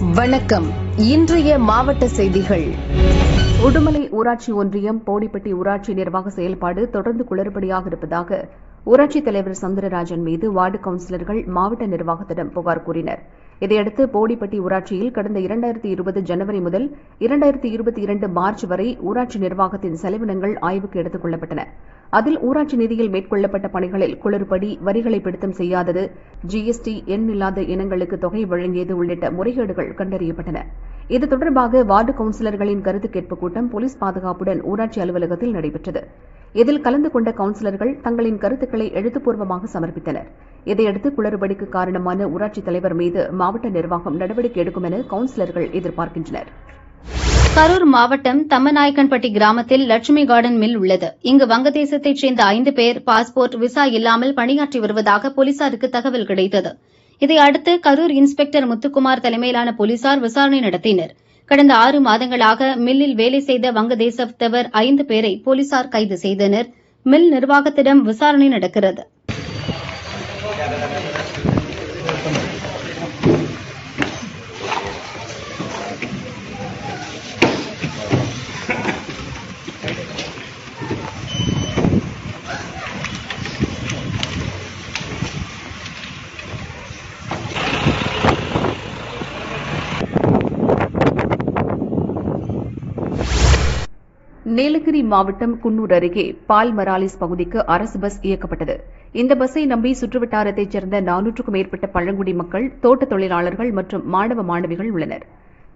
வணக்கம். இன்றைய மாவட்ட செய்திகள். உடுமலை ஊராட்சி ஒன்றியம் போடிப்பட்டி ஊராட்சி நிர்வாக செயல்பாடு தொடர்ந்து குளறுபடியாக இருப்பதாக ஊராட்சித் தலைவர் சந்திரராஜன் மீது வார்டு கவுன்சிலர்கள் மாவட்ட நிர்வாகத்திடம் புகார் கூறினர். இதையடுத்து போடிப்பட்டி ஊராட்சியில் கடந்த இரண்டாயிரத்தி இருபது ஜனவரி முதல் இரண்டாயிரத்தி இருபத்தி இரண்டு மார்ச் வரை ஊராட்சி நிர்வாகத்தின் செலவினங்கள் ஆய்வுக்கு எடுத்துக் கொள்ளப்பட்டன. அதில் ஊராட்சி நிதியில் மேற்கொள்ளப்பட்ட பணிகளில் குளறுபடி வரிகளை பிடித்தம் செய்யாதது ஜிஎஸ்டி எண் இல்லாத இனங்களுக்கு தொகை வழங்கியது உள்ளிட்ட முறைகேடுகள் கண்டறியப்பட்டன. இது தொடர்பாக வார்டு கவுன்சிலர்களின் கருத்து கேட்பு கூட்டம் போலீஸ் பாதுகாப்புடன் ஊராட்சி அலுவலகத்தில் நடைபெற்றது. இதில் கலந்து கொண்ட கவுன்சிலர்கள் தங்களின் கருத்துக்களை எழுத்துப்பூர்வமாக சமர்ப்பித்தனர். இதையடுத்து குளறுபடிக்கு காரணமான ஊராட்சித் தலைவர் மீது மாவட்ட நிர்வாகம் நடவடிக்கை எடுக்கும் என கவுன்சிலர்கள் எதிர்பார்க்கின்றனர். கரூர் மாவட்டம் தம்மநாயக்கன்பட்டி கிராமத்தில் லட்சுமி கார்டன் மில் உள்ளது. இங்கு வங்கதேசத்தைச் சேர்ந்த ஐந்து பேர் பாஸ்போர்ட் விசா இல்லாமல் பணியாற்றி வருவதாக போலீசாருக்கு தகவல் கிடைத்தது. இதையடுத்து கரூர் இன்ஸ்பெக்டர் முத்துக்குமார் தலைமையிலான போலீசார் விசாரணை நடத்தினர். கடந்த ஆறு மாதங்களாக மில்லில் வேலை செய்த வங்கதேசத்தவர் ஐந்து பேரை போலீசார் கைது செய்தனர். மில் நிர்வாகத்திடம் விசாரணை நடக்கிறது. நீலகிரி மாவட்டம் குன்னூர் அருகே பால் மராலிஸ் பகுதிக்கு அரசு பஸ் இயக்கப்பட்டது. இந்த பஸ்ஸை நம்பி சுற்றுவட்டாரத்தைச் சேர்ந்த நானூற்றுக்கும் மேற்பட்ட பழங்குடி மக்கள் தோட்டத் தொழிலாளர்கள் மற்றும் மாணவ மாணவிகள் உள்ளனர்.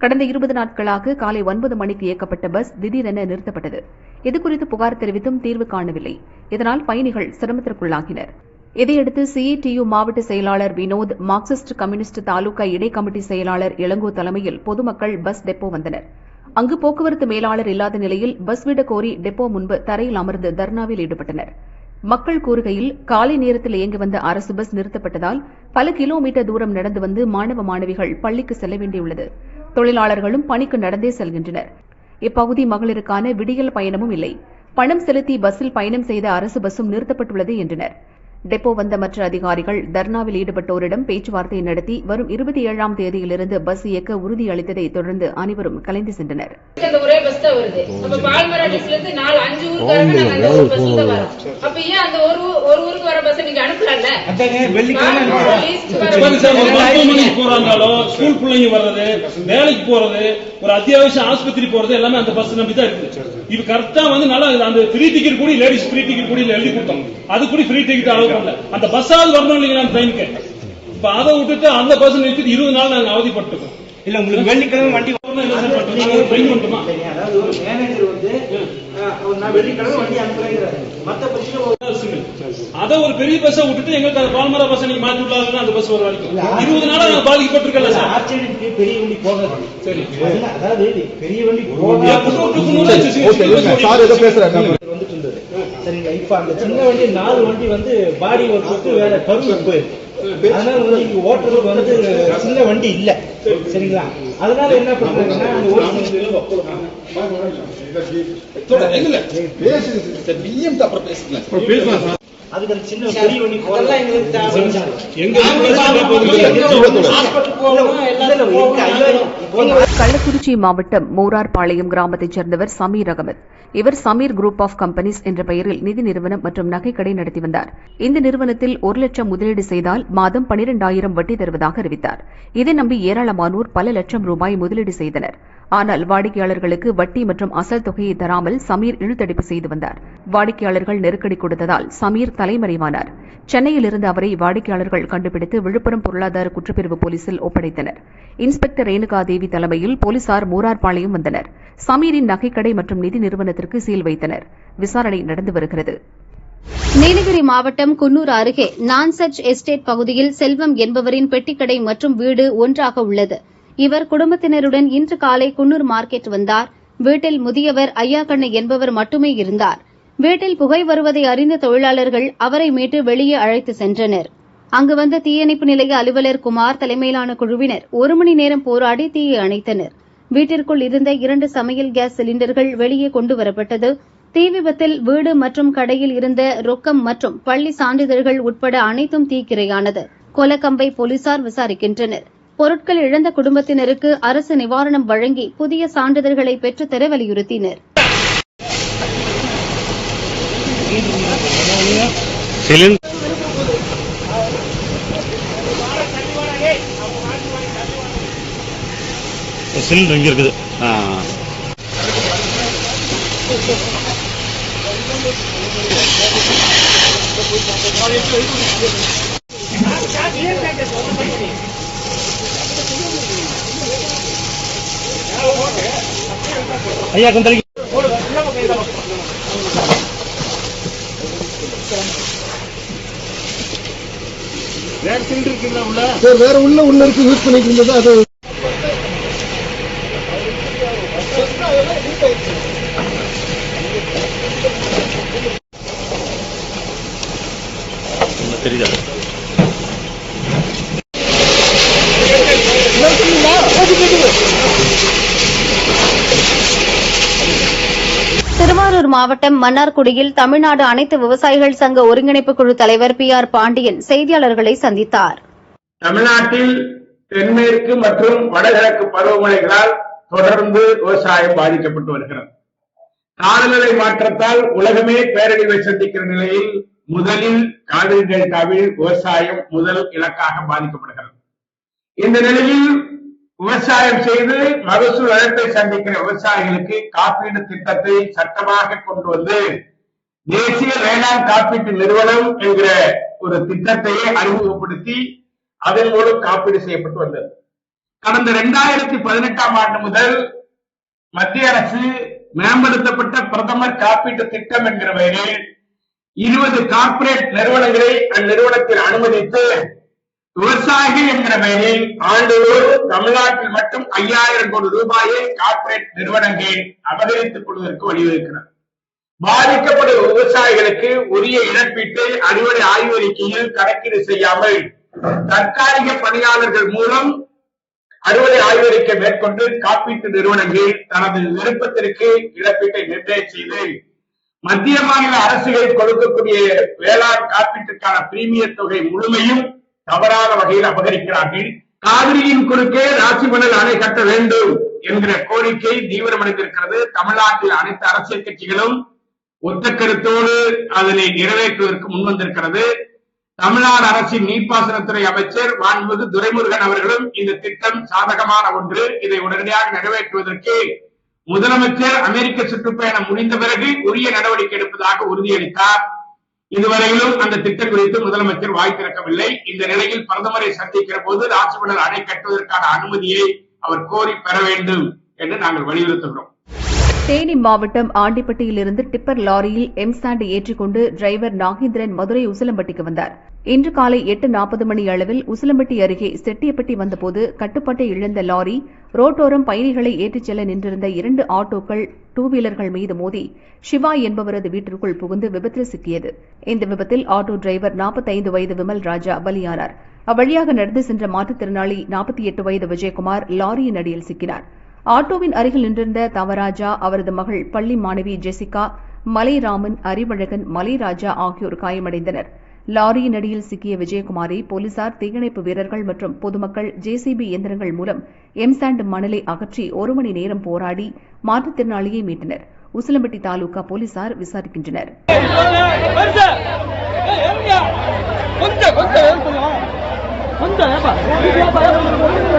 கடந்த இருபது நாட்களாக காலை ஒன்பது மணிக்கு இயக்கப்பட்ட பஸ் திடீரென நிறுத்தப்பட்டது. இதுகுறித்து புகார் தெரிவித்தும் தீர்வு காணவில்லை. இதனால் பயணிகள் சிரமத்திற்குள்ளாகினர். இதையடுத்து சிஐடியு மாவட்ட செயலாளர் வினோத் மார்க்சிஸ்ட் கம்யூனிஸ்ட் தாலுகா இடை கமிட்டி செயலாளர் இளங்கோ தலைமையில் பொதுமக்கள் பஸ் டெப்போ வந்தனர். அங்கு போக்குவரத்து மேலாளர் இல்லாத நிலையில் பஸ் விட கோரி டெப்போ முன்பு தரையில் அமர்ந்து தர்ணாவில் ஈடுபட்டனர். மக்கள் கூறுகையில் காலை நேரத்தில் இயங்கி வந்த அரசு பஸ் நிறுத்தப்பட்டதால் பல கிலோமீட்டர் தூரம் நடந்து வந்து மாணவ மாணவிகள் பள்ளிக்கு செல்ல வேண்டியுள்ளது. தொழிலாளர்களும் பணிக்கு நடந்தே செல்கின்றனர். இப்பகுதி மகளிருக்கான விடியல் பயணமும் இல்லை. பணம் செலுத்தி பஸ்ஸில் பயணம் செய்த அரசு பஸ்ஸும் நிறுத்தப்பட்டுள்ளது என்றனர். டெப்போ வந்த மற்ற அதிகாரிகள் தர்ணாவில் ஈடுபட்டோரிடம் பேச்சுவார்த்தை நடத்தி வரும் இருபத்தி ஏழாம் தேதியிலிருந்து பஸ் இயக்க உறுதியளித்ததை தொடர்ந்து அனைவரும் கலைந்து சென்றனர். வேலைக்கு போறது ஒரு அத்தியாவசிய ஆஸ்பத்திரி போறது எல்லாமே அந்த பஸ் நம்பி தான் இருக்கு. இது கரெக்டா வந்து நல்லா அந்த ஃப்ரீ டிக்கெட் கூட லேடிஸ் ஃப்ரீ டிக்கெட் கூட எழுதி கொடுத்தோம். அது கூட ஃப்ரீ டிக்கெட் அளவு பண்ணல அந்த பஸ்ஸாவது வரணும் இல்லைங்களா ட்ரெயினுக்கு இப்ப அதை விட்டுட்டு அந்த பஸ் நிறுத்திட்டு இருபது நாள் நாங்க அவதிப்பட்டிருக்கோம் இல்ல உங்களுக்கு வெள்ளிக்கிழமை வண்டி ட்ரெயின் பண்ணுமா சரிங்க, அதாவது ஒரு மேனேஜர் வந்து வெள்ளிக்கிழமை வண்டி அனுப்புறேங்கிறாரு மத்த பட்சம் ஒரு அதை ஒரு பெரிய பஸ்ஸை விட்டுட்டு எங்களுக்கு அந்த பால்மரா பஸ் நீங்க மாத்தி விடலாம்னு அந்த பஸ் வர வரைக்கும் இருபது நாளா நாங்க பாதிக்கப்பட்டிருக்கல சார் ஆர்ச்சேரிக்கு பெரிய வண்டி போகாது சரி அதாவது பெரிய வண்டி போகாது பஸ் சார் ஏதோ இப்ப அந்த சின்ன வண்டி நாலு வண்டி வந்து பாடி ஒர்க்கு வேற கரூர் போயிருக்கு அதனால வந்து இங்க ஓட்டுறதுக்கு வந்து சின்ன வண்டி இல்ல. சரிங்களா? அதனால என்ன பண்றாங்கன்னா அந்த ஒரு அதுக்கு சின்ன பெரிய வண்டி போகலாம் எங்களுக்கு தேவை எங்க ஹாஸ்பிட்டல் போகணும் கள்ளக்குறிச்சி மாவட்டம் மூரார்பாளையம் கிராமத்தைச் சேர்ந்தவர் சமீர் அகமத். இவர் சமீர் குரூப் ஆஃப் கம்பெனிஸ் என்ற பெயரில் நிதி நிறுவனம் மற்றும் நகைக்கடை நடத்தி வந்தார். இந்த நிறுவனத்தில் ஒரு லட்சம் முதலீடு செய்தால் மாதம் பனிரெண்டாயிரம் வட்டி தருவதாக அறிவித்தார். இதை நம்பி ஏராளமானோர் பல லட்சம் ரூபாய் முதலீடு செய்தனர். ஆனால் வாடிக்கையாளர்களுக்கு வட்டி மற்றும் அசல் தொகையை தராமல் சமீர் இழுத்தடிப்பு செய்து வந்தார். வாடிக்கையாளர்கள் நெருக்கடி கொடுத்ததால் சமீர் தலைமறைவானார். சென்னையில் இருந்து அவரை வாடிக்கையாளர்கள் கண்டுபிடித்து விழுப்புரம் பொருளாதார குற்றப்பிரிவு போலீசில் ஒப்படைத்தனர். இன்ஸ்பெக்டர் ரேணுகா தேவி தலைமையில் போலீசார் மூரார்பாளையம் வந்தனர். சமீரின் நகைக்கடை மற்றும் நிதி நிறுவனத்திற்கு சீல் வைத்தனர். விசாரணை நடந்து வருகிறது. நீலகிரி மாவட்டம் குன்னூர் அருகே நான்சர்ச் எஸ்டேட் பகுதியில் செல்வம் என்பவரின் பெட்டிக்கடை மற்றும் வீடு ஒன்றாக உள்ளது. இவர் குடும்பத்தினருடன் இன்று காலை குன்னூர் மார்க்கெட் வந்தார். வீட்டில் முதியவர் ஐயாக்கண்ணு என்பவர் மட்டுமே இருந்தார். வீட்டில் புகை வருவதை அறிந்த தொழிலாளர்கள் அவரை மீட்டு வெளியே அழைத்து சென்றனர். அங்கு வந்த தீயணைப்பு நிலைய அலுவலர் குமார் தலைமையிலான குழுவினர் ஒரு மணி நேரம் போராடி தீயை அணைத்தனர். வீட்டிற்குள் இருந்த இரண்டு சமையல் கேஸ் சிலிண்டர்கள் வெளியே கொண்டு வரப்பட்டது. தீ விபத்தில் வீடு மற்றும் கடையில் இருந்த ரொக்கம் மற்றும் பள்ளி சான்றிதழ்கள் உட்பட அனைத்தும் தீக்கிரையானது. கொலக்கம்பை போலீசார் விசாரிக்கின்றனர். பொருட்கள் இழந்த குடும்பத்தினருக்கு அரசு நிவாரணம் வழங்கி புதிய சான்றிதழ்களை பெற்றுத்தர வலியுறுத்தினர். சிலிண்டர் இங்க இருக்குது. ஆ. ஐயா சார் வேற உள்ள உள்ள இருக்கு யூஸ் பண்ணிட்டு இருந்தது அது தெரியுதா? திருவாரூர் மாவட்டம் மன்னார்குடியில் தமிழ்நாடு அனைத்து விவசாயிகள் சங்க ஒருங்கிணைப்பு குழு தலைவர் பி ஆர் பாண்டியன் செய்தியாளர்களை சந்தித்தார். தமிழ்நாட்டில் தென்மேற்கு மற்றும் வடகிழக்கு பருவமழைகளால் தொடர்ந்து விவசாயம் பாதிக்கப்பட்டு வருகிறது. காலநிலை மாற்றத்தால் உலகமே பேரழிவை சந்திக்கிற நிலையில் முதலில் காவிரி டெல்டாவில் விவசாயம் முதல் இலக்காக பாதிக்கப்படுகிறது. இந்த நிலையில் விவசாயம் செய்து மகசூல் இழப்பை சந்திக்கிற விவசாயிகளுக்கு காப்பீடு திட்டத்தை சட்டமாக கொண்டு வந்து தேசிய வேளாண் காப்பீட்டு நிறுவனம் என்கிற ஒரு திட்டத்தையே அறிமுகப்படுத்தி அதன் மூலம் காப்பீடு செய்யப்பட்டு வந்தது. கடந்த இரண்டாயிரத்தி பதினெட்டாம் ஆண்டு முதல் மத்திய அரசு மேம்படுத்தப்பட்ட பிரதமர் காப்பீட்டு திட்டம் என்கிற பெயரில் இருபது கார்ப்பரேட் நிறுவனங்களை அந்நிறுவனத்தில் அனுமதித்து விவசாயிகள் என்கிற பெயரில் ஆண்டுதோறும் தமிழ்நாட்டில் மட்டும் ஐயாயிரம் கோடி ரூபாயை கார்ப்பரேட் நிறுவனங்கள் அபகரித்துக் கொள்வதற்கு வழிவகுக்கிறது. பாதிக்கப்படும் விவசாயிகளுக்கு உரிய இழப்பீட்டை அறுவடை ஆய்வறிக்கையில் கணக்கீடு செய்யாமல் தற்காலிக பணியாளர்கள் மூலம் அறுவடை ஆய்வறிக்கை மேற்கொண்டு காப்பீட்டு நிறுவனங்கள் தனது விருப்பத்திற்கு இழப்பீட்டை நிர்ணயம் செய்து மத்திய மாநில அரசுகள் கொடுக்கக்கூடிய வேளாண் காப்பீட்டுக்கான பிரீமிய தொகை முழுமையும் தவறான வகையில் அபகரிக்கிறார்கள். காவிரியின் குறுக்கே ராசிமணல் அணை கட்ட வேண்டும் என்கிற கோரிக்கை தீவிரமடைந்திருக்கிறது. தமிழ்நாட்டில் அனைத்து அரசியல் கட்சிகளும் ஒத்த கருத்தோடு அதனை நிறைவேற்றுவதற்கு முன்வந்திருக்கிறது. தமிழ்நாடு அரசின் நீர்ப்பாசனத்துறை அமைச்சர் மாண்புமிகு துரைமுருகன் அவர்களும் இந்த திட்டம் சாதகமான ஒன்று. இதை உடனடியாக நிறைவேற்றுவதற்கு முதலமைச்சர் அமெரிக்க சுற்றுப்பயணம் முடிந்த பிறகு உரிய நடவடிக்கை எடுப்பதாக உறுதியளித்தார். இதுவரையிலும் அந்த திட்டம் குறித்து முதலமைச்சர் வாய் திறக்கவில்லை. இந்த நிலையில் பிரதமரை சந்திக்கிற போது ராசிமணல் அணை கட்டுவதற்கான அனுமதியை அவர் கோரி பெற வேண்டும் என்று நாங்கள் வலியுறுத்துகிறோம். தேனி மாவட்டம் ஆண்டிப்பட்டியிலிருந்து டிப்பர் லாரியில் எம்சாண்ட் ஏற்றிக்கொண்டு டிரைவர் நாகேந்திரன் மதுரை உசிலம்பட்டிக்கு வந்தார். இன்று காலை எட்டு நாற்பது மணி அளவில் உசிலம்பட்டி அருகே செட்டியப்பட்டி வந்தபோது கட்டுப்பாட்டை இழந்த லாரி ரோட்டோரம் பயணிகளை ஏற்றிச் செல்ல நின்றிருந்த இரண்டு ஆட்டோக்கள் டூ வீலர்கள் மீது மோதி சிவா என்பவரது வீட்டிற்குள் புகுந்து விபத்தில் சிக்கியது. இந்த விபத்தில் ஆட்டோ டிரைவர் 45 வயது விமல் ராஜா பலியானார். அவ்வழியாக நடந்து சென்ற மாற்றுத்திறனாளி 48 வயது விஜயகுமார் லாரியின் அடியில் சிக்கினார். ஆட்டோவின் அருகில் நின்றிருந்த தவராஜா அவரது மகள் பள்ளி மாணவி ஜெசிகா மலைராமன் அறிவழகன் மலைராஜா ஆகியோர் காயமடைந்தனர் லாரியின் அடியில் சிக்கிய விஜயகுமாரை போலீசார் தீயணைப்பு வீரர்கள் மற்றும் பொதுமக்கள் ஜேசிபி இயந்திரங்கள் மூலம் எம்சாண்ட் மணலை அகற்றி ஒரு மணி நேரம் போராடி மாற்றுத்திறனாளியை மீட்டனர் உசிலம்பட்டி தாலுகா போலீசார் விசாரிக்கின்றனர் புதுச்சேரியை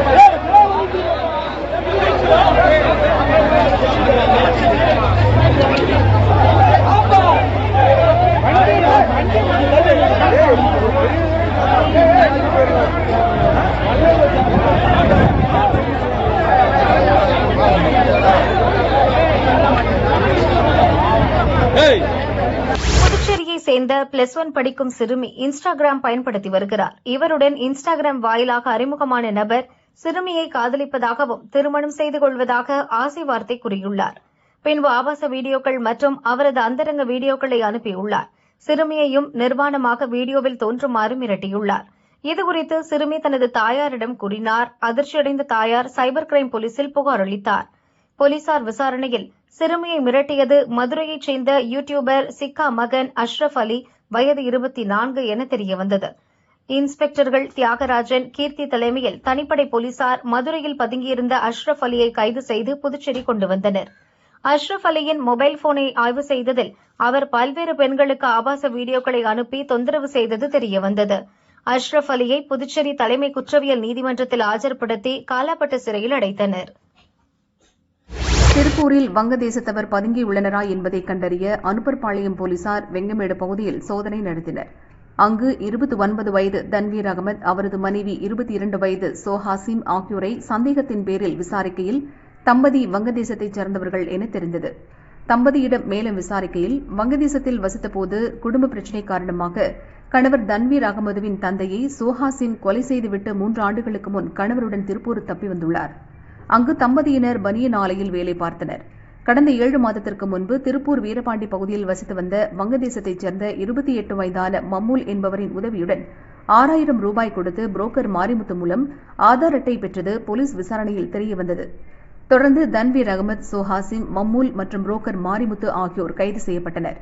சேர்ந்த பிளஸ் ஒன் படிக்கும் சிறுமி இன்ஸ்டாகிராம் பயன்படுத்தி வருகிறார். இவருடன் இன்ஸ்டாகிராம் வாயிலாக அறிமுகமான நபர் சிறுமியை காதலிப்பதாகவும் திருமணம் செய்து கொள்வதாக ஆசை வார்த்தை கூறியுள்ளார். பின்பு ஆபாச வீடியோக்கள் மற்றும் அவரது அந்தரங்க வீடியோக்களை அனுப்பியுள்ளார். சிறுமியையும் நிர்வாணமாக வீடியோவில் தோன்றுமாறு மிரட்டியுள்ளார். இதுகுறித்து சிறுமி தனது தாயாரிடம் கூறினார். அதிர்ச்சியடைந்த தாயார் சைபர் கிரைம் போலீசில் புகார் அளித்தார். போலீசார் விசாரணையில் சிறுமியை மிரட்டியது மதுரையைச் சேர்ந்த யூடியூபர் சிக்கா மகன் அஷ்ரப் அலி வயது இருபத்தி நான்கு என தெரியவந்தது. இன்ஸ்பெக்டர்கள் தியாகராஜன் கீர்த்தி தலைமையில் தனிப்படை போலீசார் மதுரையில் பதுங்கியிருந்த அஷ்ரப் அலியை கைது செய்து புதுச்சேரி கொண்டு வந்தனர். அஷ்ரப் அலியின் மொபைல் போனை ஆய்வு செய்ததில் அவர் பல்வேறு பெண்களுக்கு ஆபாச வீடியோக்களை அனுப்பி தொந்தரவு செய்தது தெரியவந்தது. அஷ்ரப் அலியை புதுச்சேரி தலைமை குற்றவியல் நீதிமன்றத்தில் ஆஜர்படுத்தி காலாப்பட்டு சிறையில் அடைத்தனர். திருப்பூரில் வங்கதேசத்தவர் பதுங்கியுள்ளனரா என்பதை கண்டறிய அனுப்பர்பாளையம் போலீசார் வெங்கமேடு பகுதியில் சோதனை நடத்தினர். அங்கு இருபத்தி ஒன்பது வயது தன்வீர் அகமது அவரது மனைவி இருபத்தி இரண்டு வயது சோஹாசிம் ஆகியோரை சந்தேகத்தின் பேரில் விசாரிக்கையில் தம்பதி வங்கதேசத்தைச் சேர்ந்தவர்கள் என தெரிந்தது. தம்பதியிடம் மேலும் விசாரிக்கையில் வங்கதேசத்தில் வசித்தபோது குடும்ப பிரச்சினை காரணமாக கணவர் தன்வீர் அகமதுவின் தந்தையை சோஹாசிம் கொலை செய்துவிட்டு மூன்று ஆண்டுகளுக்கு முன் கணவருடன் திருப்பூர் தப்பி வந்துள்ளார். அங்கு தம்பதியினர் பனியன் ஆலையில் வேலை பார்த்தனர். கடந்த ஏழு மாதத்திற்கு முன்பு திருப்பூர் வீரபாண்டி பகுதியில் வசித்து வந்த வங்கதேசத்தைச் சேர்ந்த இருபத்தி எட்டு வயதான மம்மூல் என்பவரின் உதவியுடன் ஆறாயிரம் ரூபாய் கொடுத்து புரோக்கர் மாரிமுத்து மூலம் ஆதார் அட்டை பெற்றது போலீஸ் விசாரணையில் தெரியவந்தது. தொடர்ந்து தன்வீர் அகமது சோஹாசிம் மம்மூல் மற்றும் புரோக்கர் மாரிமுத்து ஆகியோர் கைது செய்யப்பட்டனர்.